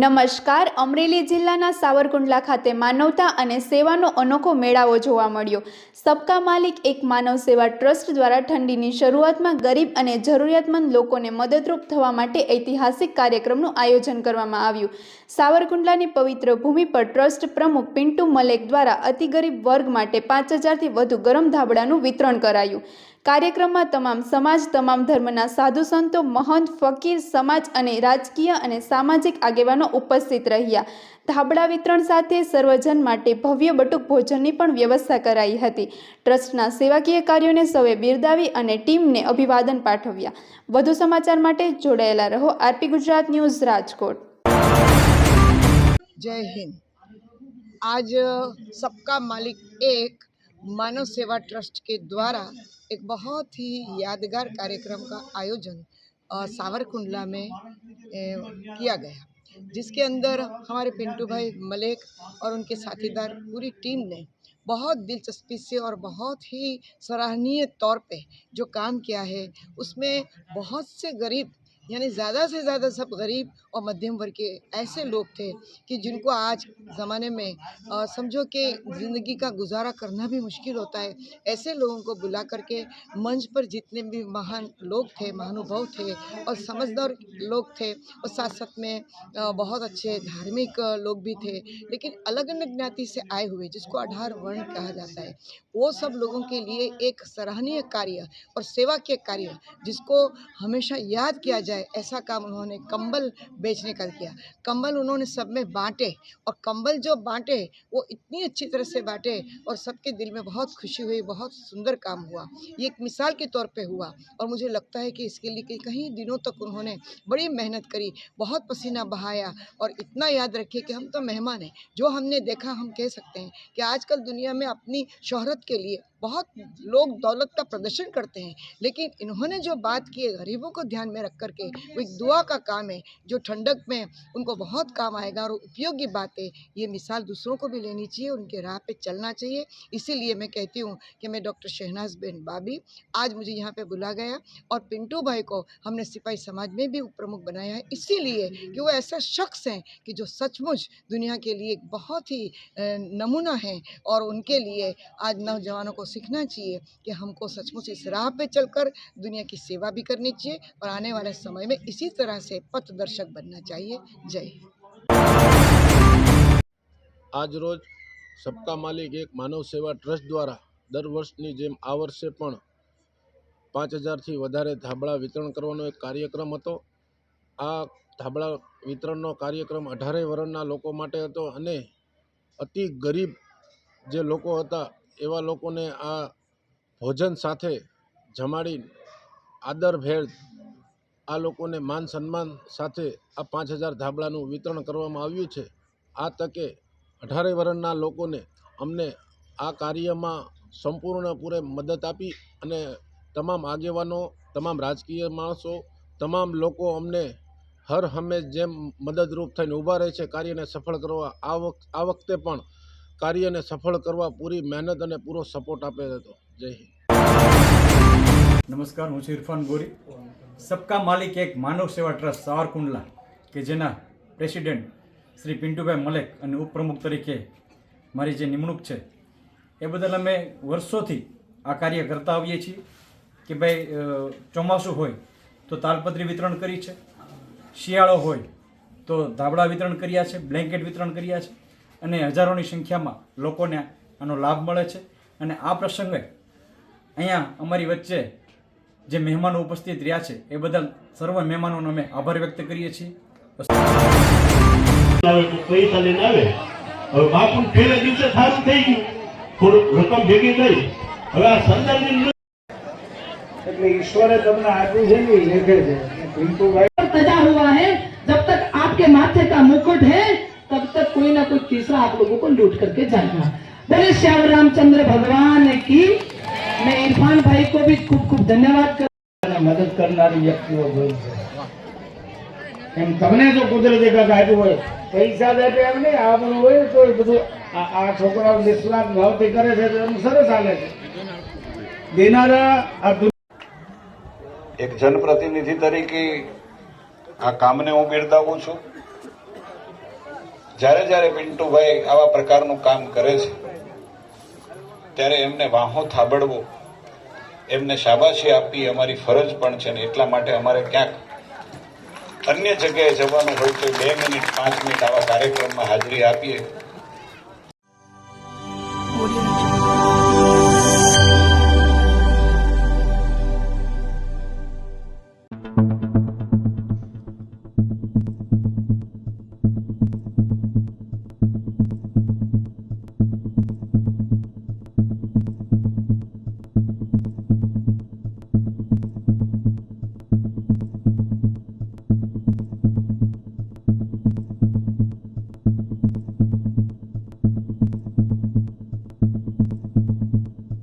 નમસ્કાર, અમરેલી જિલ્લાના સાવરકુંડલા ખાતે માનવતા અને સેવાનો અનોખો મેળાવો જોવા મળ્યો. સબકા માલિક એક માનવ સેવા ટ્રસ્ટ દ્વારા ઠંડીની શરૂઆતમાં ગરીબ અને જરૂરિયાતમંદ લોકોને મદદરૂપ થવા માટે ઐતિહાસિક કાર્યક્રમનું આયોજન કરવામાં આવ્યું. સાવરકુંડલાની પવિત્ર ભૂમિ પર ટ્રસ્ટ પ્રમુખ પિન્ટુ મલેક દ્વારા અતિ ગરીબ વર્ગ માટે પાંચ હજારથી વધુ ગરમ ધાબળાનું વિતરણ કરાયું. કાર્યક્રમમાં તમામ સમાજ, તમામ ધર્મના સાધુ સંતો, મહંત, ફકીર, સમાજ અને રાજકીય અને સામાજિક આગેવાનો ઉપસ્થિત રહ્યા. ધાબળા વિતરણ સાથે સર્વજન માટે ભવ્ય બટુક ભોજનની પણ વ્યવસ્થા કરાઈ હતી. ટ્રસ્ટના સેવાકીય કાર્યોને સૌએ બિરદાવી અને ટીમને અભિવાદન પાઠવ્યા. વધુ સમાચાર માટે જોડાયેલા રહો આરપી ગુજરાત ન્યૂઝ રાજકોટ. જય હિન્દ. આજ સબકા માલિક એક मानव सेवा ट्रस्ट के द्वारा एक बहुत ही यादगार कार्यक्रम का आयोजन सावरकुंडला में किया गया। जिसके अंदर हमारे पिंटू भाई मलिक और उनके साथीदार पूरी टीम ने बहुत दिलचस्पी से और बहुत ही सराहनीय तौर पे जो काम किया है, उसमें बहुत से गरीब यानी ज़्यादा से ज़्यादा सब गरीब और मध्यम वर्ग के ऐसे लोग थे कि जिनको आज ज़माने में समझो कि ज़िंदगी का गुजारा करना भी मुश्किल होता है। ऐसे लोगों को बुला करके मंच पर जितने भी महान लोग थे, महानुभाव थे और समझदार लोग थे और साथ साथ में बहुत अच्छे धार्मिक लोग भी थे, लेकिन अलग अलग ज्ञाति से आए हुए, जिसको आधार वर्ण कहा जाता है, वो सब लोगों के लिए एक सराहनीय कार्य और सेवा के कार्य, जिसको हमेशा याद किया जाए ऐसा काम उन्होंने कंबल बेचने का किया। कंबल उन्होंने सब में बांटे और कंबल जो बांटे, वो इतनी अच्छी तरह से बांटे और सबके दिल में बहुत खुशी हुई, बहुत सुंदर काम हुआ। ये एक मिसाल के तौर पे हुआ और मुझे लगता है कि इसके लिए कई दिनों तक उन्होंने बड़ी मेहनत करी, बहुत पसीना बहाया और इतना याद रखिए कि हम तो मेहमान हैं। जो हमने देखा, हम कह सकते हैं कि आजकल दुनिया में अपनी शोहरत के लिए बहुत लोग दौलत का प्रदर्शन करते हैं, लेकिन इन्होंने जो बात की है, गरीबों को ध्यान में रख करके, वो एक दुआ का काम है, जो ठंडक में उनको बहुत काम आएगा और उपयोगी बात, ये मिसाल दूसरों को भी लेनी चाहिए, उनके राह पे चलना चाहिए। इसीलिए मैं कहती हूँ कि मैं डॉक्टर शहनाज बेन बाबी आज मुझे यहाँ पे बुला गया और पिंटू भाई को हमने सिपाही समाज में भी प्रमुख बनाया है। इसीलिए कि वो ऐसा शख्स हैं कि जो सचमुच दुनिया के लिए एक बहुत ही नमूना है और उनके लिए आज नौजवानों को सीखना चाहिए कि हमको सचमुच इस राह पे चलकर दुनिया की सेवा भी करनी चाहिए और आने वाले समय में इसी तरह से पथ दर्शक बनना चाहिए जय हिंद આજ રોજ સબકા માલિક એક માનવ સેવા ટ્રસ્ટ દ્વારા દર વર્ષની જેમ આ વર્ષે પણ પાંચ હજારથી વધારે ધાબળા વિતરણ કરવાનો એક કાર્યક્રમ હતો આ ધાબળા વિતરણનો કાર્યક્રમ અઢારે વર્ણના લોકો માટે હતો અને અતિ ગરીબ જે લોકો હતા એવા લોકોને આ ભોજન સાથે જમાડી આદરભેર આ લોકોને માન સન્માન સાથે આ પાંચ હજાર ધાબળાનું વિતરણ કરવામાં આવ્યું છે. આ તકે અઢારે વર્ષના લોકોને અમને આ કાર્યમાં સંપૂર્ણપૂરે મદદ આપી અને તમામ આગેવાનો, તમામ રાજકીય માણસો, તમામ લોકો અમને હર હંમેશ જેમ મદદરૂપ થઈને ઊભા રહે છે, કાર્યને સફળ કરવા આ વખતે પણ કાર્યને સફળ કરવા પૂરી મહેનત અને પૂરો સપોર્ટ આપેલ હતો જય હિન્દ. નમસ્કાર, હું છું ઇરફાન ગોરી. સબકા માલિક એક માનવ સેવા ટ્રસ્ટ, સાવરકુંડલા, કે જેના પ્રેસિડેન્ટ શ્રી પિન્ટુભાઈ મલેક અને ઉપપ્રમુખ તરીકે મારી જે નિમણૂક છે, એ બદલ અમે વર્ષોથી આ કાર્ય કરતા આવીએ છીએ કે ભાઈ ચોમાસું હોય તો તાલપત્રી વિતરણ કરી છે, શિયાળો હોય તો ધાબળા વિતરણ કર્યા છે, બ્લેન્કેટ વિતરણ કર્યા છે. અને હજારોની સંખ્યામાં લોકોને આનો લાભ મળે છે. અને આ પ્રસંગે અહીંયા અમારી વચ્ચે જે મહેમાનો ઉપસ્થિત રહ્યા છે એ બદલ સર્વ મહેમાનોનો અમે આભાર વ્યક્ત કરીએ છીએ. પૈસા લઈને તમને આપ્યું છે કા મુકુટ હે कोई ना कोई तीसरा आप लोगों को लूट करके जाएगा बोले श्याम रामचंद्र भगवान की मैं इरफान भाई को भी खूब खूब धन्यवाद कर અને મદદ કરનારી વ્યક્તિઓ જોઈ છે એમ તમને જો કુદરતી કાંઈક આપ્યું હોય પૈસા જ આપે એમ નહીં આ બધું હોય ને તો એ બધું આ આ છોકરાઓ નિષ્ણાત ભાવથી કરે છે તો એનું સરસ હાલે છે દેનારા આ એક જનપ્રતિનિધિ તરીકે આ કામને હું બિરદાવું છું જ્યારે જ્યારે પિન્ટુભાઈ આવા પ્રકારનું કામ કરે છે, ત્યારે એમને વાહો થાબડવો, એમને શાબાશી આપવી અમારી ફરજ પણ છે ને એટલા માટે અમારે ક્યાંક અન્ય જગ્યાએ જવાનું હોય તો બે મિનિટ, પાંચ મિનિટ આવા કાર્યક્રમમાં હાજરી આપીએ.